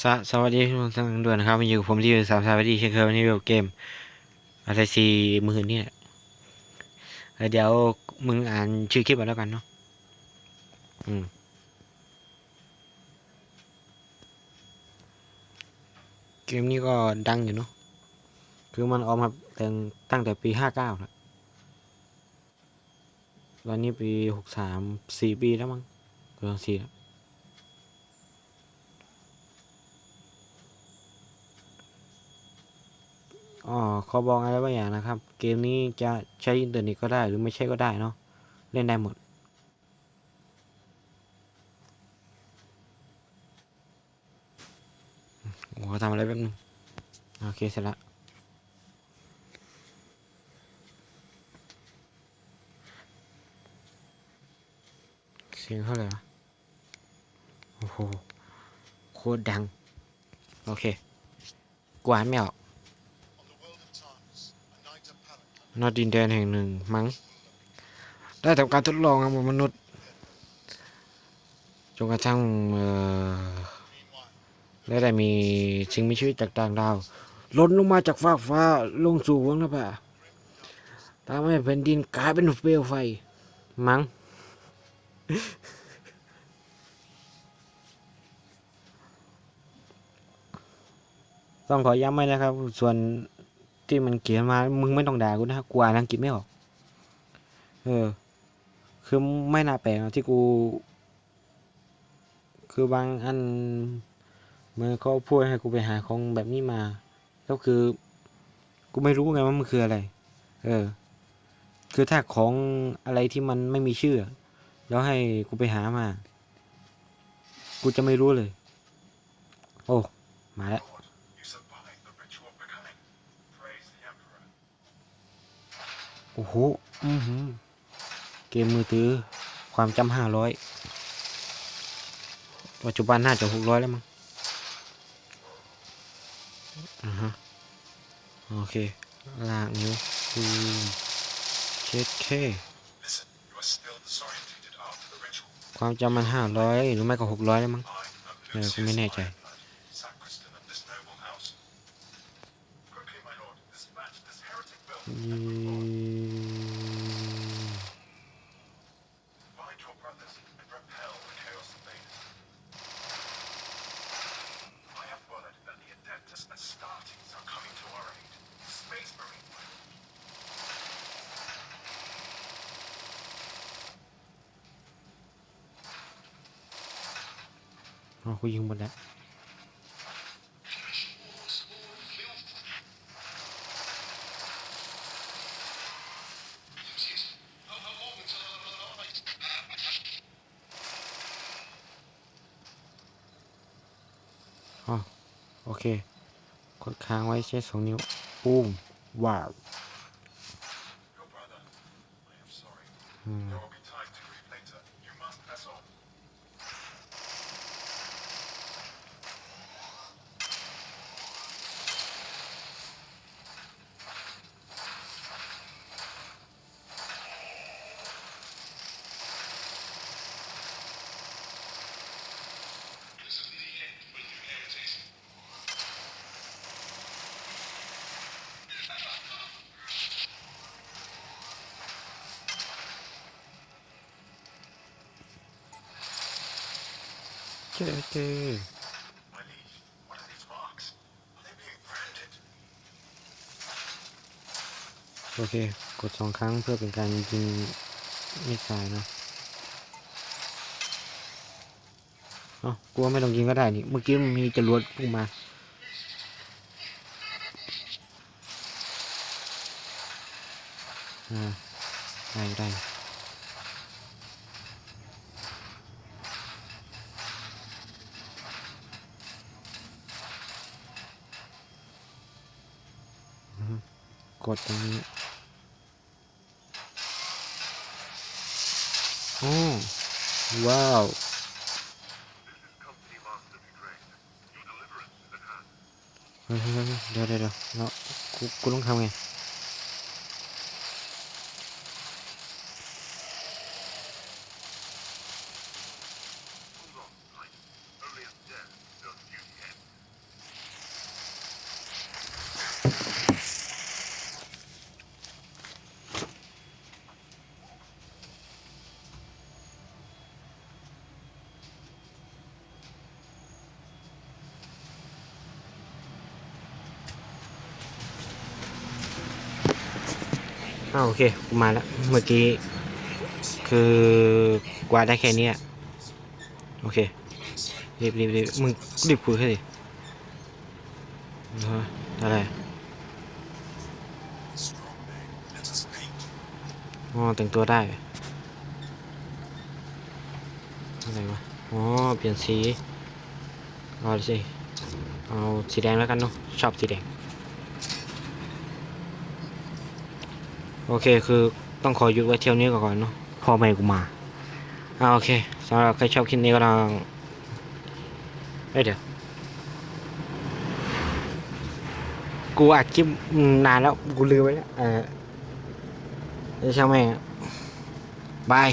สวสวัสดีทุกท่านด้วยนะครับมาอยู่กับผมที่สามสวัสดีเช่นเคยวันนี้เวลเกมอะไรซีมือนี่แหละเดี๋ยวมึงอ่านชื่อคลิปมาแล้วกันเนาะอืมเกมนี้ก็ดังอยู่เนาะคือมันออกมาตั้งตั้งแต่ปีห้าเก้าแล้วตอนนี้ปีหกสามสี่ปีแล้วมั้งเกินสี่แล้ว อ๋อเขาบอกอะไรบางอย่างนะครับ เกมนี้จะใช้อินเทอร์เน็ตก็ได้หรือไม่ใช่ก็ได้เนาะเล่นได้หมดโอ้ทำอะไรแป๊บนึงโอเคเสร็จละเสียงเท่าไหร่วะโอ้โหโคตรดัง โอเค กวานไม่ออก นอดินแดนแห่งหนึ่งมั้ง ได้ทำการทดลองกับมนุษย์จนกระทั่งได้ได้มีสิ่งมีชีวิตจากต่างดาวล่นลงมาจากฟากฟ้าลงสู่วงนภาทำให้แผ่นดินกลายเป็นเปลวไฟ มั้ง ต้องขอย้ำไว้นะครับ ส่วน ที่มันเขียนมา มึงไม่ต้องด่ากูนะกูอ่านอังกฤษไม่ออก เออ คือไม่น่าแปลกที่กู คือบางอันมื่อเขาพูดให้กูไปหาของแบบนี้มา ก็คือ กูไม่รู้ไงว่ามันคืออะไร เออ คือถ้าของอะไรที่มันไม่มีชื่อ แล้วให้กูไปหามา กูจะไม่รู้เลย โอ้ มาแล้ว โอ้โหอือหือเกมมือถือความจำห้าร้อยปัจจุบันน่าจะหกร้อยแล้วมั้งอ่าฮะโอเคลากนิ้วอืมเช็ดเค Listen, you are still disorientated after the ritual. ความจำมันห้าร้อยหรือไม่ก็หกร้อยแล้วมั้ง I am เออกู Lucius ไม่แน่ใจ Ironblood, sacristan อ๋อกูยิงหมดแล้วโอเค กดค้างไว้ใช้สองนิ้วปุ้มว้าวอืม เจ๊เจ๊ My liege, what are these marks? Are they being branded? โอเค กดสองครั้งเพื่อเป็นการยิงมิสไซล์เนาะเอ้ากลัวไม่ต้องยิงก็ได้นี่ เมื่อกี้มันมีจรวดพุ่งมาอ่าได้ได้ กดตรงนี้โอ้ว้าว เดี๋ยวเดี๋ยวเนาะกูกูต้องทำไง อ้าวโอเคกูมาแล้ว เมื่อกี้ คือกวาดได้แค่นี้โอเค รีบรีบรีบมึงรีบคุยแค่ดิอ่าฮะอะไรอ๋อแต่งตัวได้อะไรวะ อ๋อ เปลี่ยนสี เอาสิ เอาสีแดงแล้วกันเนาะ ชอบสีแดง โอเคคือต้องขอหยุดไว้เที่ยวนี้ก่อนเนาะพ่อแม่กูมาอ่าโอเคสำหรับใครชอบคลิปนี้ก็ลองเอ้ยเดี๋ยว กูอัดคลิปนานแล้ว กูลืมไปแล้วเออเดี๋ยวช่างแม่งบาย